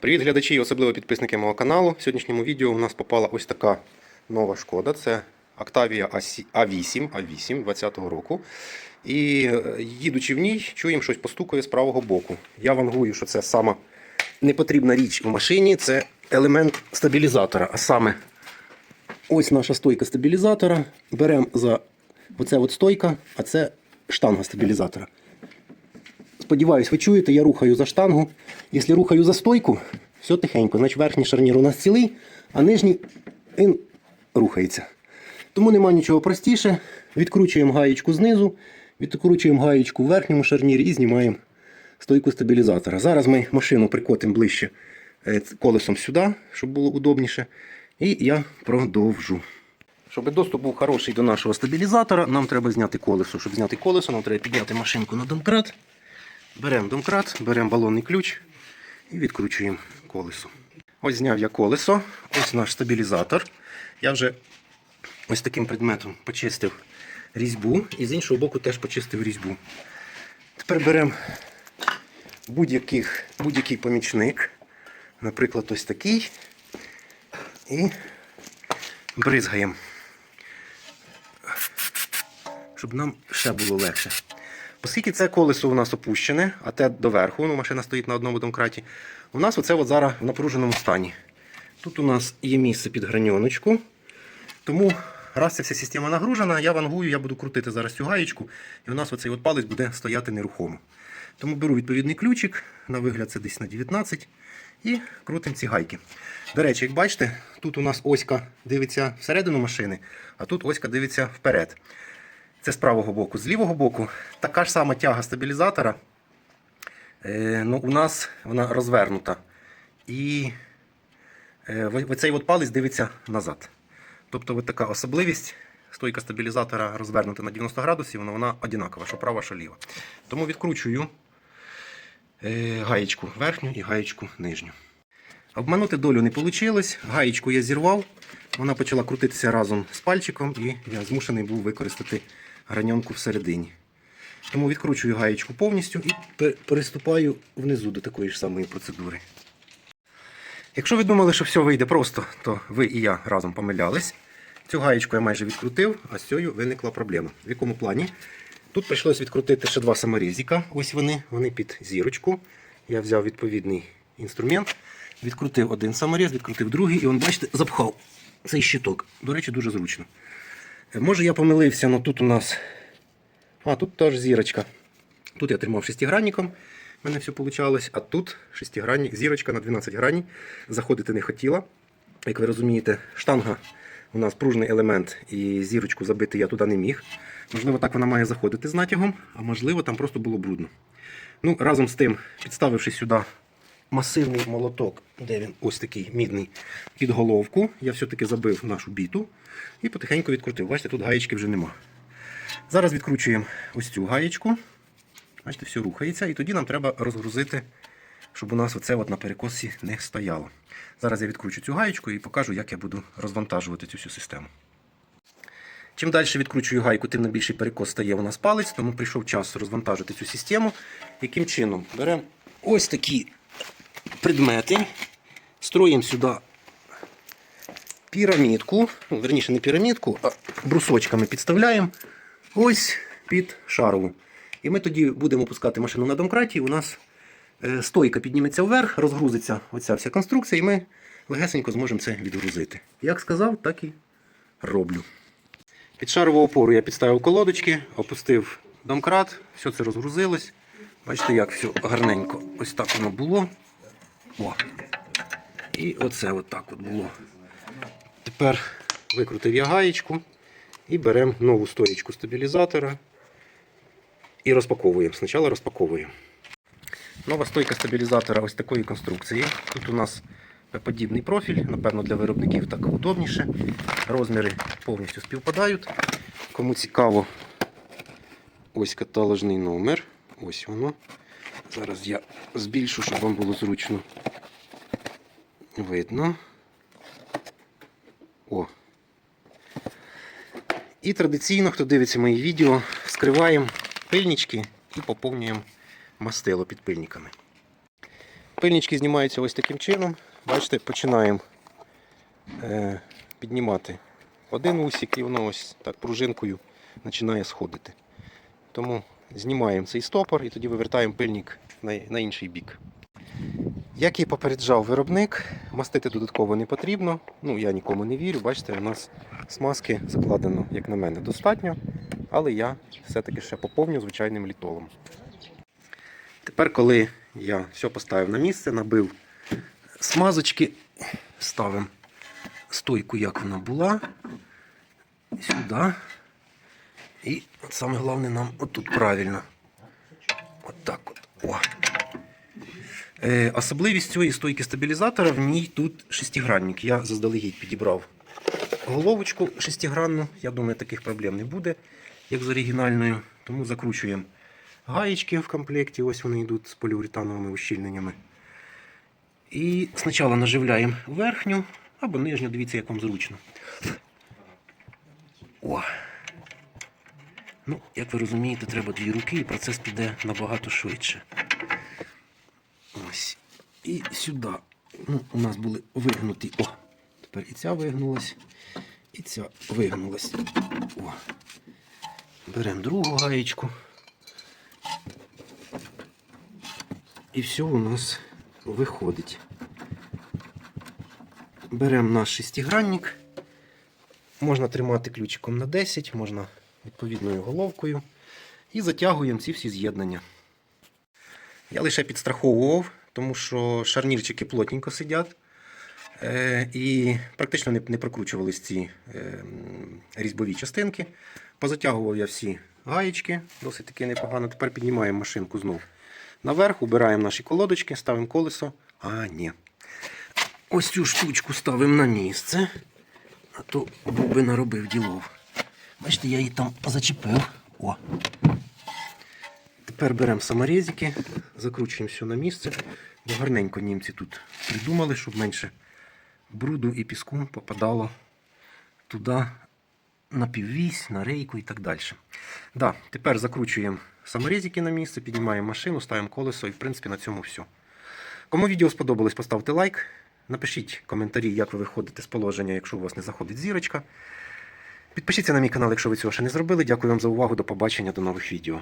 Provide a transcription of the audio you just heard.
Привіт глядачі і особливо підписники мого каналу. В сьогоднішньому відео у нас попала ось така нова шкода. Це Octavia A8 A8 20-го року. І е, їдучи в ній, чуємо щось постукає з правого боку. Я вангую, що це сама непотрібна річ у машині. Це елемент стабілізатора. А саме ось наша стойка стабілізатора. Беремо за оце от стойка, а це штанга стабілізатора. Сподіваюсь, ви чуєте, я рухаю за штангу. Якщо рухаю за стойку, все тихенько. Значить верхній шарнір у нас цілий, а нижній він рухається. Тому нема нічого простіше. Відкручуємо гаєчку знизу, відкручуємо гаєчку в верхньому шарнірі і знімаємо стойку стабілізатора. Зараз ми машину прикотимо ближче е, колесом сюди, щоб було удобніше. І я продовжу. Щоб доступ був хороший до нашого стабілізатора, нам треба зняти колесо. Щоб зняти колесо, нам треба підняти машинку на домкрат. Беремо домкрат, беремо балонний ключ і відкручуємо колесо. Ось зняв я колесо, ось наш стабілізатор. Я вже ось таким предметом почистив різьбу і з іншого боку теж почистив різьбу. Тепер беремо будь-який помічник, наприклад, ось такий, і бризгаємо, щоб нам ще було легше. Оскільки це колесо у нас опущене, а те доверху, ну, машина стоїть на одному домкраті, у нас оце от зараз в напруженому стані. Тут у нас є місце під граньоночку. Тому раз ця вся система нагружена, я вангую, я буду крутити зараз цю гаєчку, і у нас оцей от палець буде стояти нерухомо. Тому беру відповідний ключик, на вигляд це десь на 19, і крутимо ці гайки. До речі, як бачите, тут у нас оська дивиться всередину машини, а тут оська дивиться вперед. Це з правого боку. З лівого боку така ж сама тяга стабілізатора. Е, ну, у нас вона розвернута. І е, от палець дивиться назад. Тобто от така особливість. Стойка стабілізатора розвернута на 90 градусів, вона одинакова, що права, що ліва. Тому відкручую е, гаєчку верхню і гаєчку нижню. Обманути долю не вийшло. Гаєчку я зірвав, вона почала крутитися разом з пальчиком, і я змушений був використати граньонку всередині. Тому відкручую гаєчку повністю і пер- переступаю внизу до такої ж самої процедури. Якщо ви думали, що все вийде просто, то ви і я разом помилялись. Цю гаєчку я майже відкрутив, а з цією виникла проблема. В якому плані? Тут прийшлось відкрутити ще два саморізика. Ось вони, вони під зірочку. Я взяв відповідний інструмент, відкрутив один саморіз, відкрутив другий, і он, бачите, запхав цей щиток. До речі, дуже зручно. Може я помилився, але тут у нас. А, тут теж зірочка. Тут я тримав шестигранником, в мене все вийшло, а тут шестигранник, зірочка на 12 граней. Заходити не хотіла. Як ви розумієте, штанга у нас пружний елемент, і зірочку забити я туди не міг. Можливо, так вона має заходити з натягом, а можливо, там просто було брудно. Ну, разом з тим, підставивши сюди масивний молоток, де він ось такий мідний під головку, я все-таки забив нашу біту і потихеньку відкрутив. Бачите, тут гаєчки вже нема. Зараз відкручуємо ось цю гаєчку. Бачите, все рухається, і тоді нам треба розгрузити, щоб у нас оце от на перекосі не стояло. Зараз я відкручу цю гаєчку і покажу, як я буду розвантажувати цю всю систему. Чим далі відкручую гайку, тим на більший перекос стає у нас палець, тому прийшов час розвантажити цю систему. Яким чином? Беремо ось такі предмети, строїмо сюди пірамідку, ну, верніше не пірамідку, а брусочками підставляємо ось під шарову. І ми тоді будемо пускати машину на домкраті, у нас е, стойка підніметься вверх, розгрузиться оця вся конструкція, і ми легесенько зможемо це відгрузити. Як сказав, так і роблю. Під шарову опору я підставив колодочки, опустив домкрат, все це розгрузилось. Бачите, як все гарненько. Ось так воно було. О. І оце от так от було. Тепер викрутив я гаєчку і беремо нову стоєчку стабілізатора і розпаковуємо. Спочатку розпаковуємо. Нова стойка стабілізатора ось такої конструкції. Тут у нас подібний профіль, напевно, для виробників так удобніше. Розміри повністю співпадають. Кому цікаво, ось каталожний номер. Ось воно. Зараз я збільшу, щоб вам було зручно видно. О. І традиційно, хто дивиться мої відео, вскриваємо пильнички і поповнюємо мастило під пильниками. Пильнички знімаються ось таким чином. Бачите, починаємо е, піднімати один усік і воно ось так пружинкою починає сходити. Тому знімаємо цей стопор і тоді вивертаємо пильник на, інший бік. Як і попереджав виробник, мастити додатково не потрібно. Ну, я нікому не вірю. Бачите, у нас смазки закладено, як на мене, достатньо, але я все-таки ще поповню звичайним літолом. Тепер, коли я все поставив на місце, набив смазочки, ставимо стойку, як вона була, сюди. І от саме головне нам отут правильно. От так от. О. Е, особливість цієї стойки стабілізатора в ній тут шестигранник. Я заздалегідь підібрав головочку шестигранну. Я думаю, таких проблем не буде, як з оригінальною. Тому закручуємо гаєчки в комплекті. Ось вони йдуть з поліуретановими ущільненнями. І спочатку наживляємо верхню або нижню, дивіться, як вам зручно. О. Ну, як ви розумієте, треба дві руки, і процес піде набагато швидше. Ось. І сюди. Ну, у нас були вигнуті. О, тепер і ця вигнулась, і ця вигнулась. О. Беремо другу гаєчку. І все у нас виходить. Беремо наш шестигранник. Можна тримати ключиком на 10, можна відповідною головкою. І затягуємо ці всі з'єднання. Я лише підстраховував, тому що шарнірчики плотненько сидять. Е, і практично не, прокручувались ці е, різьбові частинки. Позатягував я всі гаєчки, досить таки непогано. Тепер піднімаємо машинку знов наверх, убираємо наші колодочки, ставимо колесо. А, ні. Ось цю штучку ставимо на місце. А то був би наробив ділов. Бачите, я її там зачепив. О. Тепер беремо саморезики, закручуємо все на місце. Гарненько німці тут придумали, щоб менше бруду і піску попадало туди на піввісь, на рейку і так далі. Да, тепер закручуємо саморезики на місце, піднімаємо машину, ставимо колесо і в принципі на цьому все. Кому відео сподобалось, поставте лайк. Напишіть коментарі, як ви виходите з положення, якщо у вас не заходить зірочка. Підпишіться на мій канал, якщо ви цього ще не зробили. Дякую вам за увагу. До побачення, до нових відео.